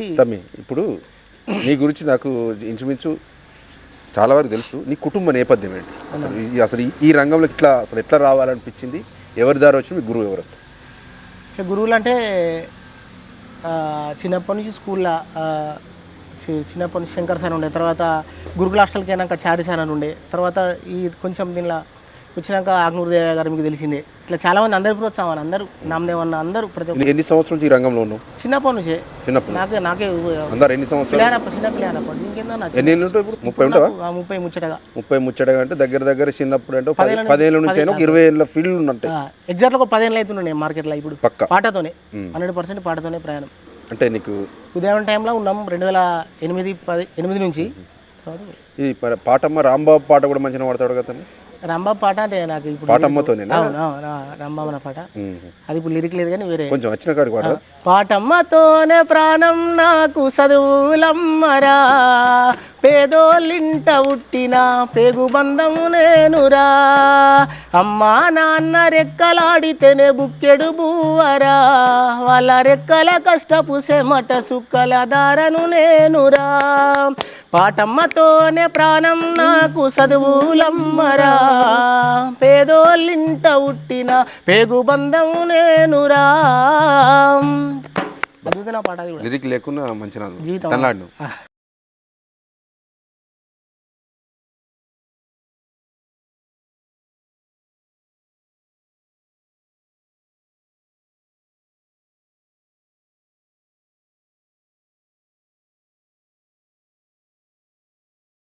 ఇచ్చి తమ్మి ఇప్పుడు నీ గురించి నాకు ఇంచుమించు చాలా వరకు తెలుసు. నీ కుటుంబ నేపథ్యం ఏంటి? అసలు ఈ- అసలు ఈ- ఈ రంగంలో ఇట్లా అసలు ఎట్లా రావాలనిపించింది? ఎవరి దారి వచ్చి మీ గురువు ఎవరు అసలు? ఇక గురువులు అంటే ఆ, చిన్నప్పటి నుంచి స్కూల్లో ఆ, చి- చిన్నప్పటి నుంచి శంకర్ సార్ ఉండే తర్వాత గురుకుల హాస్టల్కి అయినాక చారి సార్ అని ఉండే తర్వాత ఈ కొంచెం దీనిలో వచ్చినాక ఆగ్నూరు దేవ గారు మీకు తెలిసిందే. ఇట్లా చాలామంది అందరు ప్రోత్సాహం అందరూ నామదేవ్ అన్న అందరూ ప్రతి ఒక్క ఎన్ని- ఎన్ని సంవత్సరం నుంచి ఈ రంగంలో ఉన్నావు? చిన్నప్పటి నుంచే. చిన్నప్పుడు నాకే నాకే అందరు ఎన్ని సంవత్సరాలు? పిల్లనప్ప చిన్న పిల్లనప్పటి ఇంకేందా ఎన్ని ఏళ్ళు ఉంటావు ఇప్పుడు? ముప్పై ఉంటావా? ముప్పై ముచ్చటగా. ముప్పై ముచ్చటగా అంటే దగ్గర దగ్గర చిన్నప్పుడు అంటే ఒక పది పదేళ్ళ నుంచి అయినా ఒక ఇరవై ఏళ్ళ ఫీల్డ్ ఉన్నట్టే. ఎగ్జాక్ట్గా ఒక పదిహేను అవుతుండే మార్కెట్లో ఇప్పుడు. పక్క. పాటతోనే హండ్రెడ్ పర్సెంట్ పాటతోనే ప్రయాణం. అంటే నీకు ఉదయం టైంలో ఉన్నాం రెండు వేల ఎనిమిది పది ఎనిమిది నుంచి. తర్వాత ఈ ప- పాటమ్మ రాంబాబు పాట కూడా మంచిగా పాడతాడు కదా? రాంబాబు పాట అంటే నాకు ఇప్పుడు పాటమ్మతోనేనా అవును, అవును, పాట. అది ఇప్పుడు లిరిక్ లేదు కానీ వేరే కొంచెం వచ్చిన కాడికి పాట పాటమ్మతోనే ప్రాణం నాకు చదువులమ్మరా. పేదోళ్ళింట ఉట్టిన పేగు బంధము నేనురా అమ్మా నాన్న రెక్కలాడితేనే బుక్కెడు బూవరా వాళ్ళ రెక్కల కష్టపు సెమట సుక్కల దారను నేనురా. పాటమ్మతోనే ప్రాణం నాకు చదువులమ్మరా పేదోళ్ళింట ఉట్టిన పేగు బంధం నేనురా. అద్భుతమైన పాట లిరిక్ లేకున్నా మంచిగా జీవితం.